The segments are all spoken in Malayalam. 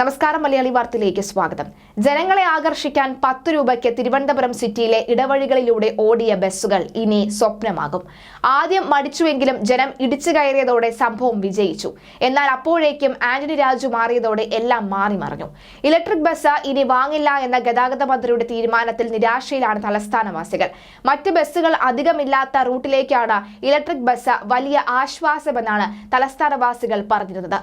നമസ്കാരം മലയാളി വാർത്തയിലേക്ക് സ്വാഗതം. ജനങ്ങളെ ആകർഷിക്കാൻ പത്ത് രൂപയ്ക്ക് തിരുവനന്തപുരം സിറ്റിയിലെ ഇടവഴികളിലൂടെ ഓടിയ ബസ്സുകൾ ഇനി സ്വപ്നമാകും. ആദ്യം മടിച്ചുവെങ്കിലും ജനം ഇടിച്ചു കയറിയതോടെ സംഭവം വിജയിച്ചു. എന്നാൽ അപ്പോഴേക്കും ആന്റണി രാജു മാറിയതോടെ എല്ലാം മാറി മറിഞ്ഞു. ഇലക്ട്രിക് ബസ് ഇനി വാങ്ങില്ല എന്ന ഗതാഗത മന്ത്രിയുടെ തീരുമാനത്തിൽ നിരാശയിലാണ് തലസ്ഥാനവാസികൾ. മറ്റ് ബസ്സുകൾ അധികമില്ലാത്ത റൂട്ടിലേക്കാണ് ഇലക്ട്രിക് ബസ് വലിയ ആശ്വാസമെന്നാണ് തലസ്ഥാനവാസികൾ പറഞ്ഞിരുന്നത്.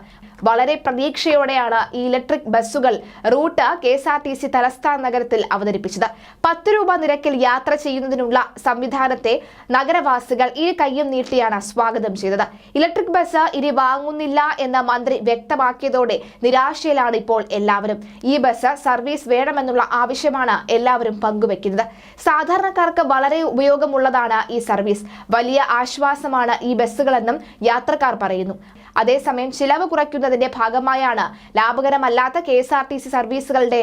വളരെ പ്രതീക്ഷയോടെയാണ് ഈ ഇലക്ട്രിക് ബസ്സുകൾ route K S R T C തലസ്ഥാന നഗരത്തിൽ അവതരിപ്പിച്ചത്. പത്ത് രൂപ നിരക്കിൽ യാത്ര ചെയ്യുന്നതിനുള്ള സംവിധാനത്തെ നഗരവാസികൾ ഇരു കയ്യും നീട്ടിയാണ് സ്വാഗതം ചെയ്തത്. ഇലക്ട്രിക് ബസ് ഇനി വാങ്ങുന്നില്ല എന്ന് മന്ത്രി വ്യക്തമാക്കിയതോടെ നിരാശയിലാണ് ഇപ്പോൾ എല്ലാവരും. ഈ ബസ് സർവീസ് വേണമെന്നുള്ള ആവശ്യമാണ് എല്ലാവരും പങ്കുവെക്കുന്നത്. സാധാരണക്കാർക്ക് വളരെ ഉപയോഗമുള്ളതാണ് ഈ സർവീസ്. വലിയ ആശ്വാസമാണ് ഈ ബസ്സുകളെന്നും യാത്രക്കാർ പറയുന്നു. അതേസമയം ചിലവ് കുറയ്ക്കുന്നതിന്റെ ഭാഗമായാണ് ലാഭകരമല്ലാത്ത K S R T C സർവീസുകളുടെ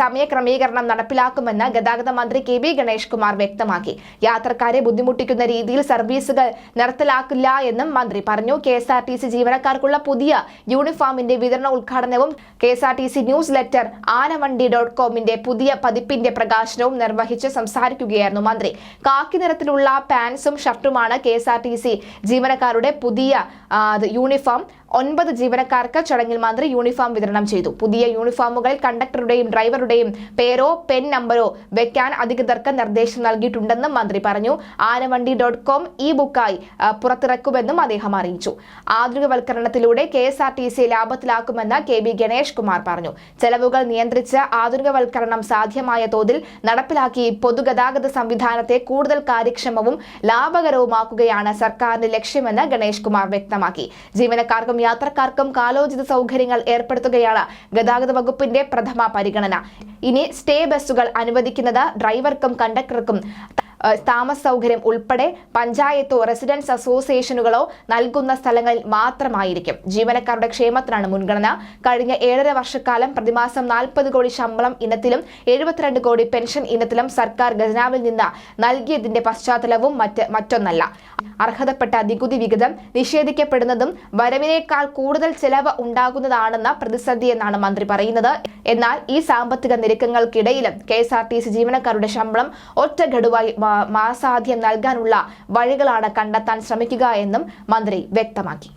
സമയക്രമീകരണം നടപ്പിലാക്കുമെന്ന് ഗതാഗത മന്ത്രി കെ ബി ഗണേഷ് കുമാർ വ്യക്തമാക്കി. യാത്രക്കാരെ ബുദ്ധിമുട്ടിക്കുന്ന രീതിയിൽ സർവീസുകൾ നിർത്തലാക്കില്ല എന്നും മന്ത്രി പറഞ്ഞു. K S R T C ജീവനക്കാർക്കുള്ള പുതിയ യൂണിഫോമിന്റെ വിതരണ ഉദ്ഘാടനവും K S R T C newsletter Aanavandi dot കോമിന്റെ പുതിയ പതിപ്പിന്റെ പ്രകാശനവും നിർവഹിച്ച് സംസാരിക്കുകയായിരുന്നു മന്ത്രി. കാക്കി നിറത്തിലുള്ള പാൻസും ഷർട്ടുമാണ് K S R T C ജീവനക്കാരുടെ പുതിയ അത് യൂണിഫോം ഒൻപത് ജീവനക്കാർക്ക് ചടങ്ങിൽ മന്ത്രി യൂണിഫോം വിതരണം ചെയ്തു. പുതിയ യൂണിഫോമുകൾ കണ്ടക്ടറുടെയും ഡ്രൈവറുടെയും പേരോ പെൻ നമ്പറോ വെക്കാൻ അധികൃതർക്ക് നിർദ്ദേശം നൽകിയിട്ടുണ്ടെന്നും മന്ത്രി പറഞ്ഞു. ആനവണ്ടി ഡോട്ട് കോം ഇ ബുക്കായി പുറത്തിറക്കുമെന്നും അദ്ദേഹം അറിയിച്ചു. ആധുനികവൽക്കരണത്തിലൂടെ K S R T C ലാഭത്തിലാക്കുമെന്ന് K B Ganesh Kumar പറഞ്ഞു. ചെലവുകൾ നിയന്ത്രിച്ച് ആധുനികവൽക്കരണം സാധ്യമായ തോതിൽ നടപ്പിലാക്കി പൊതുഗതാഗത സംവിധാനത്തെ കൂടുതൽ കാര്യക്ഷമവും ലാഭകരവുമാക്കുകയാണ് സർക്കാരിന്റെ ലക്ഷ്യമെന്ന് ഗണേഷ് കുമാർ വ്യക്തമാക്കി. ജീവനക്കാർക്കും യാത്രക്കാർക്കും കാലോചിത സൗകര്യങ്ങൾ ഏർപ്പെടുത്തുകയാണ് ഗതാഗത വകുപ്പിന്റെ പ്രഥമ പരിഗണന. ഇനി സ്റ്റേ ബസ്സുകൾ അനുവദിക്കുന്നത് ഡ്രൈവർക്കും കണ്ടക്ടർക്കും താമസ സൗകര്യം ഉൾപ്പെടെ പഞ്ചായത്തോ റെസിഡൻസ് അസോസിയേഷനുകളോ നൽകുന്ന സ്ഥലങ്ങളിൽ മാത്രമായിരിക്കും. ജീവനക്കാരുടെ ക്ഷേമത്തിനാണ് മുൻഗണന. കഴിഞ്ഞ ഏഴര വർഷക്കാലം പ്രതിമാസം നാൽപ്പത് കോടി ശമ്പളം ഇനത്തിലും എഴുപത്തിരണ്ട് കോടി പെൻഷൻ ഇനത്തിലും സർക്കാർ ഖജനാവിൽ നിന്ന് നൽകിയതിന്റെ പശ്ചാത്തലവും മറ്റ് മറ്റൊന്നല്ല. അർഹതപ്പെട്ട നികുതി വിഹിതം നിഷേധിക്കപ്പെടുന്നതും വരവിനേക്കാൾ കൂടുതൽ ചെലവ് ഉണ്ടാകുന്നതാണെന്ന പ്രതിസന്ധി എന്നാണ് മന്ത്രി പറയുന്നത്. എന്നാൽ ഈ സാമ്പത്തിക നിരക്കങ്ങൾക്കിടയിലും K S R T C ജീവനക്കാരുടെ ശമ്പളം ഒറ്റ ഗഡുവായി മാ- മാസാദ്യം നൽകാനുള്ള വഴികളാണ് കണ്ടെത്താൻ ശ്രമിക്കുക എന്നും മന്ത്രി വ്യക്തമാക്കി.